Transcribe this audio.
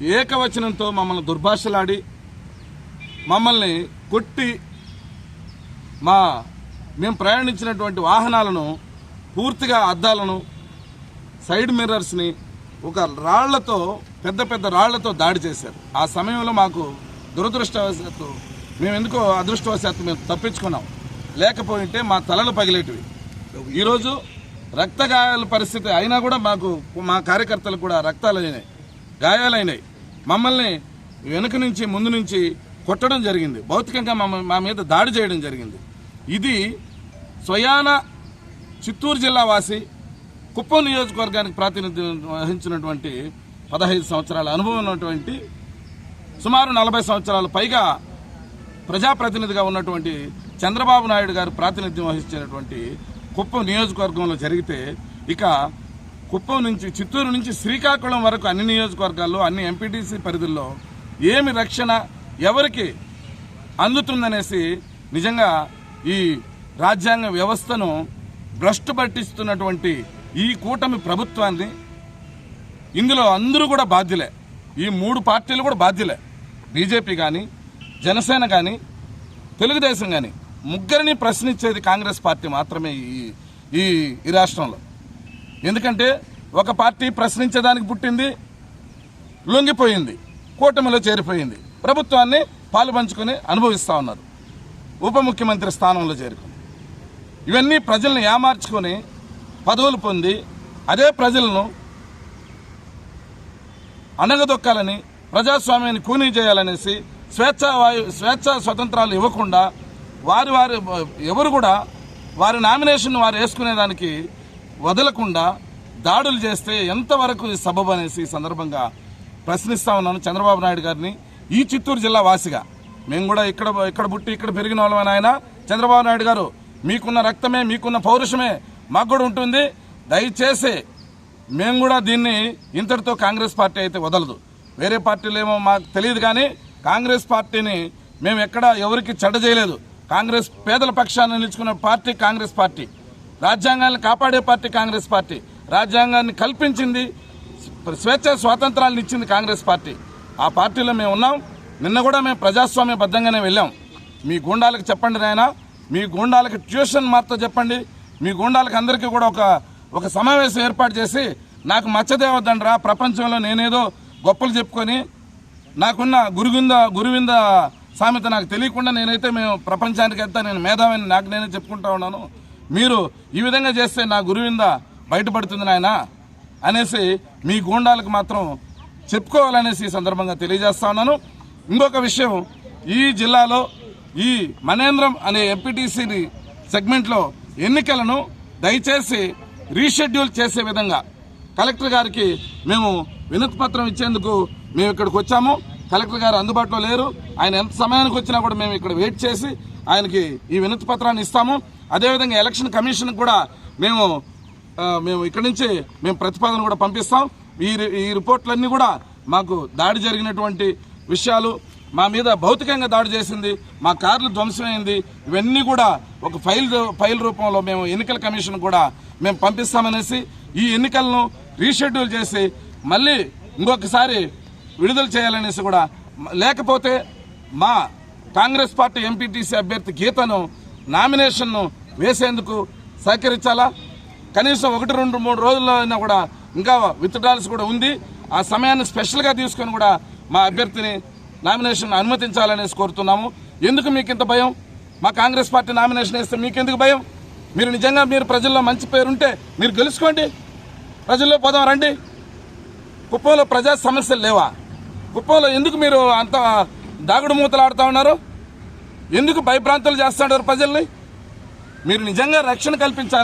ఏకవచనంతో మమ్మల్ని దుర్భాషలాడి మమ్మల్ని కొట్టి మా మేము ప్రయాణించినటువంటి వాహనాలను పూర్తిగా అద్దాలను సైడ్ మిర్రర్స్ని ఒక రాళ్ళతో పెద్ద పెద్ద రాళ్ళతో దాడి చేశారు. ఆ సమయంలో మాకు దురదృష్టవశాత్తు మేము ఎందుకో అదృష్టవశాత్తు మేము తప్పించుకున్నాం. లేకపోయింటే మా తలలు పగిలేటివి. ఈరోజు రక్త గాయాల పరిస్థితి అయినా కూడా మాకు మా కార్యకర్తలు కూడా రక్తాలు అయినాయి గాయాలైనాయి. మమ్మల్ని వెనుక నుంచి ముందు నుంచి కొట్టడం జరిగింది. భౌతికంగా మా మీద దాడి చేయడం జరిగింది. ఇది స్వయాన చిత్తూరు జిల్లా వాసి కుప్పం నియోజకవర్గానికి ప్రాతినిధ్యం వహించినటువంటి పదహైదు సంవత్సరాల అనుభవం ఉన్నటువంటి సుమారు నలభై సంవత్సరాల పైగా ప్రజాప్రతినిధిగా ఉన్నటువంటి చంద్రబాబు నాయుడు గారు ప్రాతినిధ్యం వహించినటువంటి కుప్పం నియోజకవర్గంలో జరిగితే ఇక కుప్పం నుంచి చిత్తూరు నుంచి శ్రీకాకుళం వరకు అన్ని నియోజకవర్గాల్లో అన్ని ఎంపీటీసీ పరిధుల్లో ఏమి రక్షణ ఎవరికి అందుతుందనేసి నిజంగా ఈ రాజ్యాంగ వ్యవస్థను భ్రష్టు పట్టిస్తున్నటువంటి ఈ కూటమి ప్రభుత్వాన్ని ఇందులో అందరూ కూడా బాధ్యులే. ఈ మూడు పార్టీలు కూడా బాధ్యులే. బీజేపీ కానీ జనసేన కానీ తెలుగుదేశం కానీ ముగ్గురిని ప్రశ్నించేది కాంగ్రెస్ పార్టీ మాత్రమే ఈ ఈ ఈ రాష్ట్రంలో. ఎందుకంటే ఒక పార్టీ ప్రశ్నించడానికి పుట్టింది లొంగిపోయింది కూటమిలో చేరిపోయింది. ప్రభుత్వాన్ని పాలు పంచుకొని అనుభవిస్తూ ఉన్నారు. ఉప ముఖ్యమంత్రి స్థానంలో చేరుకుని ఇవన్నీ ప్రజల్ని ఏమార్చుకొని పదవులు పొంది అదే ప్రజలను అణగదొక్కాలని ప్రజాస్వామ్యాన్ని కూనీ చేయాలనేసి స్వేచ్ఛా వాయు స్వేచ్ఛ స్వతంత్రాలు ఇవ్వకుండా వారి వారి ఎవరు కూడా వారి నామినేషన్ వారు వేసుకునేదానికి వదలకుండా దాడులు చేస్తే ఎంతవరకు ఇది సబబు అనేసి ఈ సందర్భంగా ప్రశ్నిస్తా ఉన్నాను చంద్రబాబు నాయుడు గారిని. ఈ చిత్తూరు జిల్లా వాసిగా. మేము కూడా ఇక్కడ ఇక్కడ పుట్టి ఇక్కడ పెరిగిన వాళ్ళమని ఆయన చంద్రబాబు నాయుడు గారు. మీకున్న రక్తమే మీకున్న పౌరుషమే మాకు కూడా ఉంటుంది. దయచేసి మేము కూడా దీన్ని ఇంతటితో కాంగ్రెస్ పార్టీ అయితే వదలదు. వేరే పార్టీలు ఏమో మాకు తెలియదు కానీ కాంగ్రెస్ పార్టీని మేము ఎక్కడ ఎవరికి చెడ్డ చేయలేదు. కాంగ్రెస్ పేదల పక్షాన్ని నిలుచుకున్న పార్టీ కాంగ్రెస్ పార్టీ. రాజ్యాంగాన్ని కాపాడే పార్టీ కాంగ్రెస్ పార్టీ. రాజ్యాంగాన్ని కల్పించింది స్వేచ్ఛ స్వాతంత్రాలను ఇచ్చింది కాంగ్రెస్ పార్టీ. ఆ పార్టీలో మేము ఉన్నాం. నిన్న కూడా మేము ప్రజాస్వామ్యబద్ధంగానే వెళ్ళాం. మీ గూండాలకు చెప్పండి నాయన. మీ గూండాలకు ట్యూషన్ మార్తో చెప్పండి. మీ గూండాలకు అందరికీ కూడా ఒక ఒక సమావేశం ఏర్పాటు చేసి నాకు మచ్చదేవద్దండ్రా ప్రపంచంలో నేనేదో గొప్పలు చెప్పుకొని నాకున్న గురువింద గురువింద సామెత నాకు తెలియకుండా నేనైతే మేము ప్రపంచానికి వెళ్తా నేను మేధావిని నాకు నేనే చెప్పుకుంటా ఉన్నాను. మీరు ఈ విధంగా చేస్తే నా గురువింద బయటపడుతుంది నాయన అనేసి మీ గూండాలకు మాత్రం చెప్పుకోవాలనేసి ఈ సందర్భంగా తెలియజేస్తా ఉన్నాను. ఇంకొక విషయం ఈ జిల్లాలో ఈ మనేంద్రం అనే ఎంపీటీసీని సెగ్మెంట్లో ఎన్నికలను దయచేసి రీషెడ్యూల్ చేసే విధంగా కలెక్టర్ గారికి మేము వినతి పత్రం ఇచ్చేందుకు మేము ఇక్కడికి వచ్చాము. కలెక్టర్ గారు అందుబాటులో లేరు. ఆయన ఎంత సమయానికి వచ్చినా కూడా మేము ఇక్కడ వెయిట్ చేసి ఆయనకి ఈ వినతి పత్రాన్ని ఇస్తాము. అదేవిధంగా ఎలక్షన్ కమిషన్ కూడా మేము మేము ఇక్కడి నుంచి మేము ప్రతిపాదన కూడా పంపిస్తాం. ఈ రి- ఈ రిపోర్ట్లన్నీ కూడా మాకు దాడి జరిగినటువంటి విషయాలు మా మీద భౌతికంగా దాడి చేసింది మా కార్లు ధ్వంసమైంది ఇవన్నీ కూడా ఒక ఫైల్ ఫైల్ రూపంలో మేము ఎన్నికల కమిషన్ కూడా మేము పంపిస్తామనేసి ఈ ఎన్నికలను రీషెడ్యూల్ చేసి మళ్ళీ ఇంకొకసారి విడుదల చేయాలనేసి కూడా లేకపోతే మా కాంగ్రెస్ పార్టీ ఎంపీటీసీ అభ్యర్థి గీతను నామినేషన్ను వేసేందుకు సహకరించాలా? కనీసం ఒకటి రెండు మూడు రోజుల్లో అయినా కూడా ఇంకా విత్డ్రాల్స్ కూడా ఉంది. ఆ సమయాన్ని స్పెషల్గా తీసుకొని కూడా మా అభ్యర్థిని నామినేషన్ అనుమతించాలనేసి కోరుతున్నాము. ఎందుకు మీకు ఇంత భయం? మా కాంగ్రెస్ పార్టీ నామినేషన్ వేస్తే మీకెందుకు భయం? మీరు నిజంగా మీరు ప్రజల్లో మంచి పేరుంటే మీరు గెలుచుకోండి. ప్రజల్లో పోదాం రండి. కుప్పంలో ప్రజా సమస్యలు లేవా? కుప్పంలో ఎందుకు మీరు అంత దాగుడు మూతలు ఆడుతూ ఉన్నారు? ఎందుకు భయప్రాంతాలు చేస్తున్నారు ప్రజల్ని? మీరు నిజంగా రక్షణ కల్పించాలి.